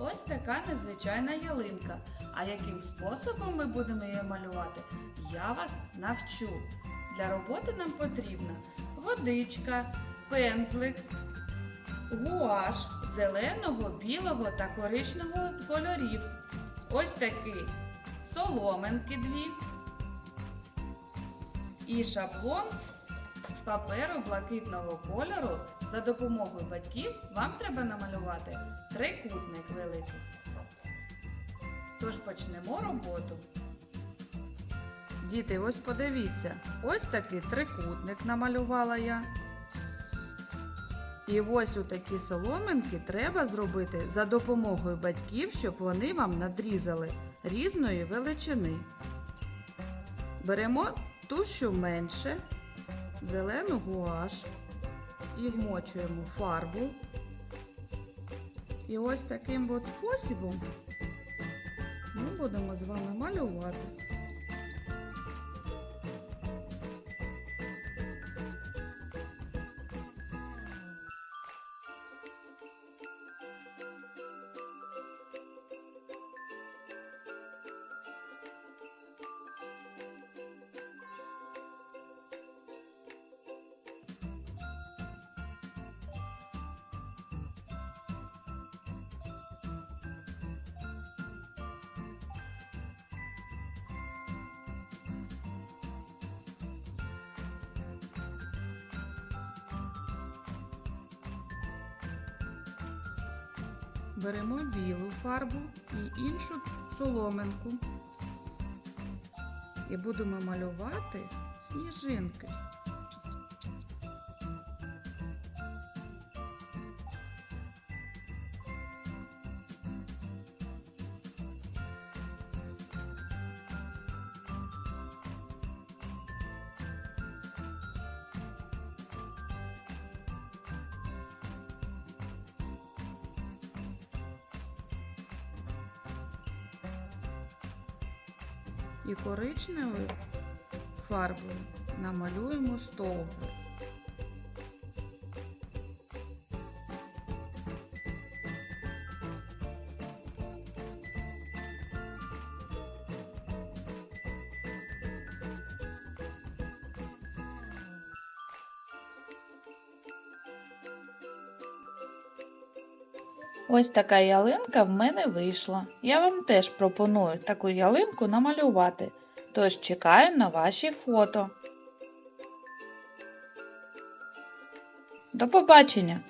ось така незвичайна ялинка. А яким способом ми будемо її малювати, я вас навчу. Для роботи нам потрібна водичка, пензлик, гуаш зеленого, білого та коричневого кольорів. Ось такі соломинки дві і шаблон паперу блакитного кольору. За допомогою батьків вам треба намалювати трикутник великий. Тож почнемо роботу. Діти, ось подивіться, ось такий трикутник намалювала я. І ось у такі соломинки треба зробити за допомогою батьків, щоб вони вам надрізали різної величини. Беремо ту, що менше, зелену гуаш і вмочуємо фарбу. І ось таким от способом ми будемо з вами малювати. Беремо білу фарбу і іншу соломинку. І будемо малювати сніжинки. І коричневою фарбою намалюємо стовбур. Ось така ялинка в мене вийшла. Я вам теж пропоную таку ялинку намалювати. Тож чекаю на ваші фото. До побачення!